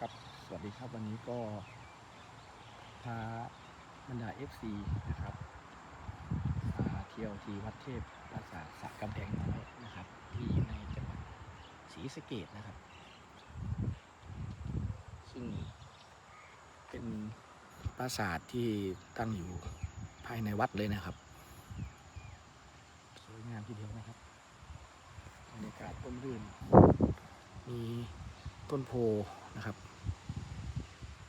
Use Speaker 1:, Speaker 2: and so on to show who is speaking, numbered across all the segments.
Speaker 1: ครับ สวัสดีครับวันนี้ก็พาบรรดา FC นะครับมาเที่ยวที่วัดเทพปราสาทสระกำแพงน้อยนะครับ ที่ในจังหวัดศรีสะเกดนะครับ ซึ่งเป็นปราสาทที่ตั้งอยู่ภายในวัดเลยนะครับ สวยงามทีเดียวนะครับบรรยากาศร่มรื่นมีต้นโพ นะครับ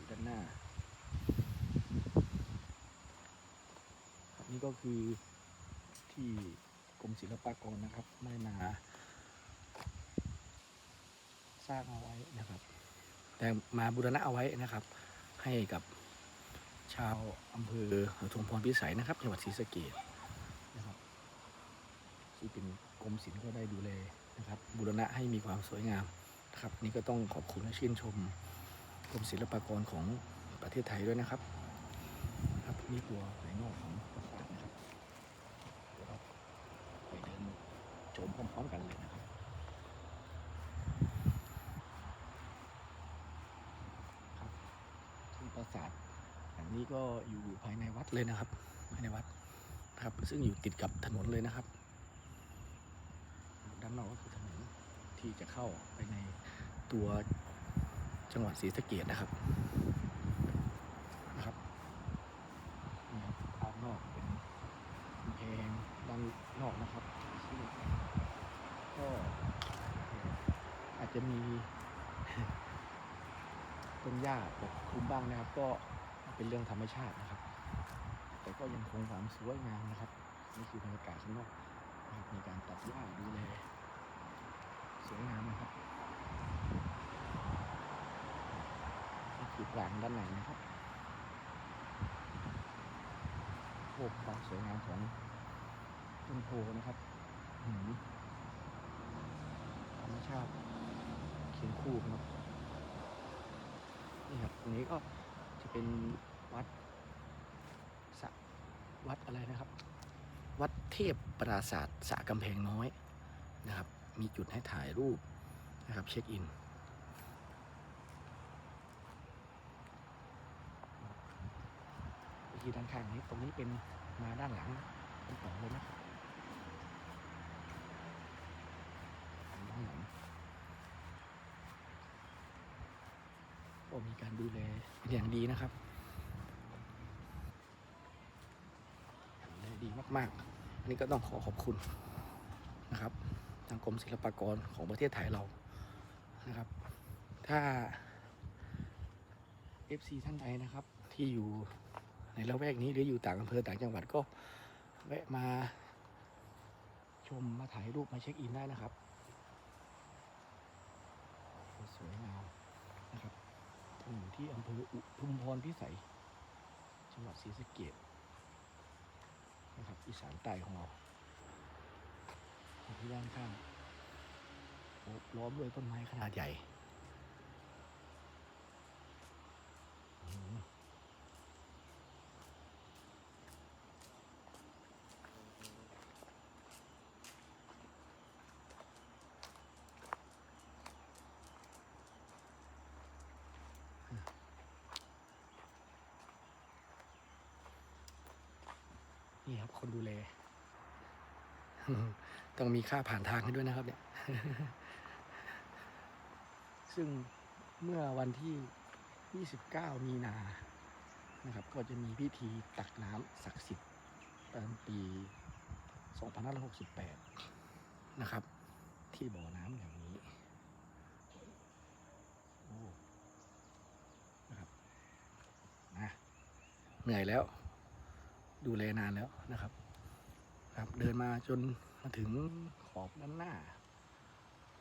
Speaker 1: ด้านหน้าครับนี่ก็คือที่กรมศิลปากรนะครับได้มาสร้างเอาไว้นะครับ แต่มาบูรณะเอาไว้นะครับ ให้กับชาวอำเภอทุมพรพิสัยนะครับจังหวัดศรีสะเกษนะครับที่เป็นกรมศิลป์ก็ได้ดูแลนะครับบูรณะให้มีความสวยงาม ครับ นี่ก็ต้องขอบคุณและชื่นชมกรมศิลปากรของประเทศไทยด้วยนะครับ ครับนี่ตัวภายนอกของปราสาทนะครับเราไปเดินชมพร้อมๆกันเลยนะครับครับที่ปราสาทหลังนี้ก็อยู่ภายในวัดเลยนะครับภายในวัดนะครับ ซึ่งอยู่ติดกับถนนเลยนะครับ ด้านนอกก็คือ ที่จะเข้าไปในตัวจังหวัดศรีสะเกดนะครับนะครับนี่ครับภายนอกเป็นกำแพงด้านนอกนะครับก็อาจจะมีต้นหญ้าปกคลุมบ้างนะครับ ก็เป็นเรื่องธรรมชาตินะครับ แต่ก็ยังคงความสวยงามนะครับนี่คือบรรยากาศข้างนอกนะครับมีการตัดหญ้าดูแล สวยงามนะครับนี่คือกลางด้านในนะครับโอ้ความสวยงามของต้นโพนะครับหืมธรรมชาติเคียงคู่กันครับนี่ครับตรงนี้ก็จะเป็นวัดสะวัดอะไรนะครับ วัดเทพปราศาสตร์สะกำแพงน้อยนะครับ มีจุดให้ถ่ายรูปนะครับเช็คอินที่ด้านข้างนี้ตรงนี้เป็นมาด้านหลังเป็นต่อเลยนะด้านหลังก็มีการดูแลเป็นอย่างดีนะครับดูแลดีมากๆ อันนี้ก็ต้องขอขอบคุณนะครับ รมศิลปากรของประเทศไทยเรานะครับ ถ้า FC ท่านใดนะครับ ที่อยู่ในละแวกนี้หรืออยู่ต่างอำเภอต่างจังหวัดก็แวะมาชมมาถ่ายรูปมาเช็คอินได้นะครับ สวยงามนะครับอยู่ที่อำเภออุทุมพรพิสัย จังหวัดศรีสะเกษนะครับอีสานใต้ของเราที่ด้านข้าง ล้อมด้วยต้นไม้ขนาดใหญ่อืมนี่ครับคนดูแล ต้องมีค่าผ่านทางให้ด้วยนะครับ เนี่ย ซึ่งเมื่อวันที่ 29 มีนา นะครับ ก็จะมีพิธีตักน้ำศักดิ์สิทธิ์ประจำปี 2568 นะครับ ที่บ่อน้ำอย่างนี้โอ้นะครับนะเหนื่อยแล้ว ดูแลนานแล้วนะครับ ครับเดินมาจนมาถึงขอบด้านหน้า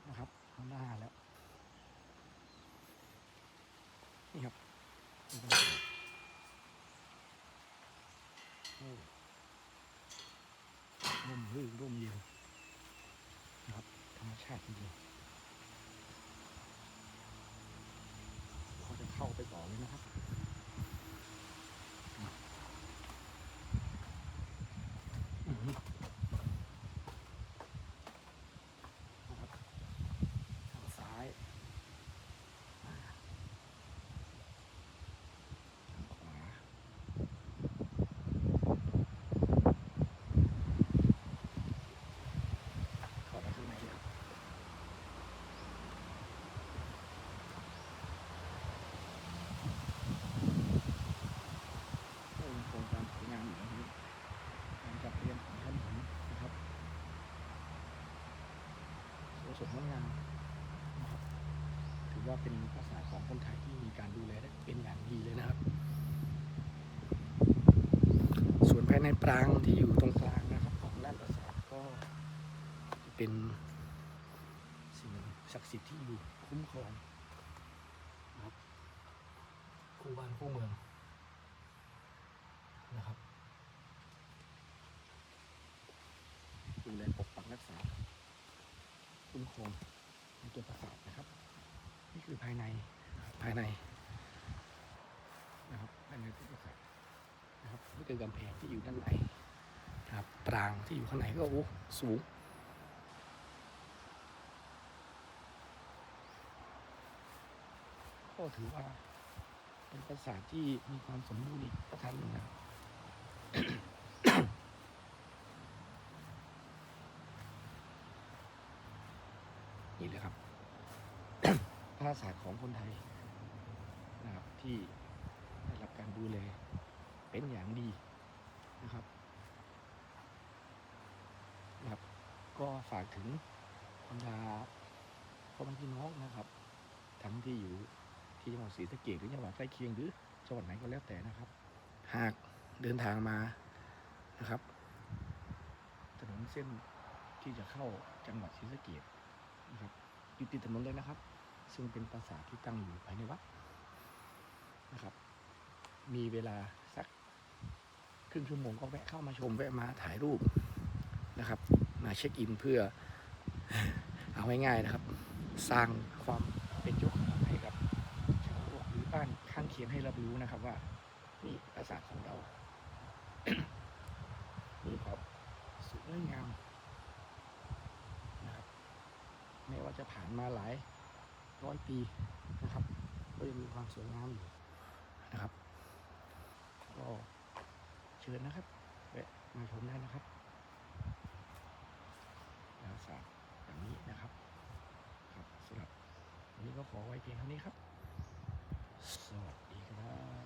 Speaker 1: นะครับด้านหน้าแล้ว นี่ครับร่มรื่นร่มเย็นนะครับ ธรรมชาติจริงๆเขาจะเข้าไปต่อเลยนะครับ อือหือนะครับทางซ้าย สวยงดงามนะครับถือว่าเป็นภาษาของคนไทยที่มีการดูแลได้เป็นอย่างดีเลยนะครับ ส่วนภายในปรางที่อยู่ตรงกลางนะครับ ของด้านปราสาทก็เป็นสิ่งศักดิ์สิทธิ์ที่อยู่คุ้มครองนะครับคู่บ้านคู่เมืองนะครับดูแลปกปักรักษา คมในตัวปราสาทนะครับ นี่คือภายในภายในนะครับภายในตัวปราสาทนะครับนี่คือกำแพงที่อยู่ด้านในนะครับปรางที่อยู่ข้างในก็โอ้สูงก็ถือว่าเป็นปราสาทที่มีความสมบูรณ์อีกประการหนึ่งนะครับ นี่เลยครับปราสาของคนไทยนะครับที่ได้รับการดูแลเป็นอย่างดีนะครับนะครับ ก็ฝากถึงบรรดาพ่อแม่พี่น้องนะครับ ทั้งที่อยู่ที่จังหวัดศรีสะเกษหรือจังหวัดใกล้เคียงหรือจังหวัดไหนก็แล้วแต่นะครับ หากเดินทางมานะครับ ถนนเส้นที่จะเข้าจังหวัดศรีสะเกษ นะครับอยู่ติดถนนเลยนะครับ ซึ่งเป็นปราสาทที่ตั้งอยู่ภายในวัดนะครับ มีเวลาสักครึ่งชั่วโมงก็แวะเข้ามาชมแวะมาถ่ายรูปนะครับ มาเช็คอินเพื่อเอาง่ายๆนะครับ สร้างความเป็นเจ้าของให้กับชาวหรือบ้านข้างเคียงให้รับรู้นะครับว่านี่ปราสาทของเรา มีความสวยงามนะครับไม่ว่านมาหลายร้อยปีนะครับ ก็ยังมีความสวยงามอยู่นะครับ ก็เชิญนะครับแวะมาชมได้นะครับปราสาทอย่างนี้นะครับ ครับสำหรับวันนี้ก็ขอไว้เพียงเท่านี้ครับ สวัสดีครับ